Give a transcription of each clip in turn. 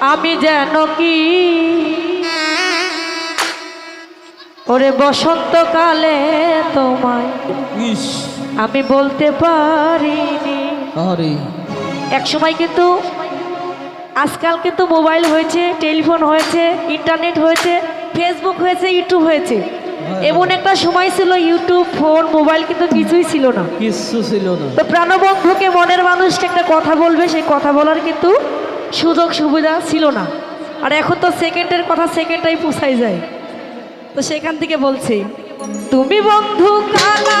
আমি যেন কি? ওরে বসন্তকালে তোমায় আমি বলতে পারিনি। এক সময় কিন্তু আজকাল কিন্তু মোবাইল হয়েছে টেলিফোন হয়েছে ইন্টারনেট হয়েছে ফেসবুক হয়েছে ইউটিউব হয়েছে। হ্যাঁ। এমন একটা সময় ছিল ইউটিউব ফোন মোবাইল কিন্তু কিছুই ছিল না। কিছু ছিল না। তো প্রাণবন্ধুকে মনের মানুষকে একটা কথা বলবে সেই কথা বলার কিন্তু সুযোগ সুবিধা ছিল না। আর এখন তো সেকেন্ডের কথা সেকেন্ডটাই পোষাই যায়। তো সেখান থেকে বলছি, তুমি বন্ধু কালা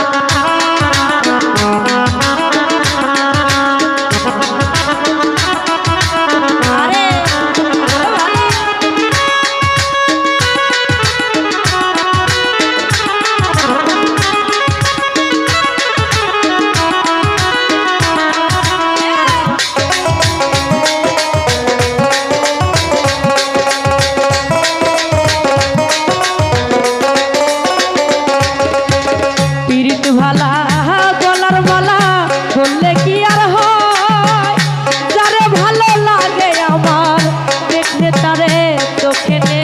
esto que necesito.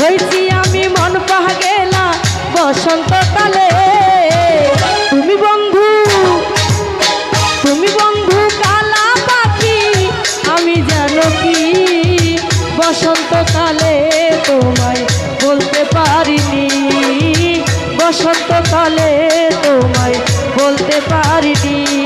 হয়েছি আমি মন পাহা গেলা বসন্তকালে। তুমি বন্ধু তুমি বন্ধু কালা পাখি, আমি জানো কি বসন্তকালে তোমায় বলতে পারিনি। বসন্তকালে তোমায় বলতে পারিনি।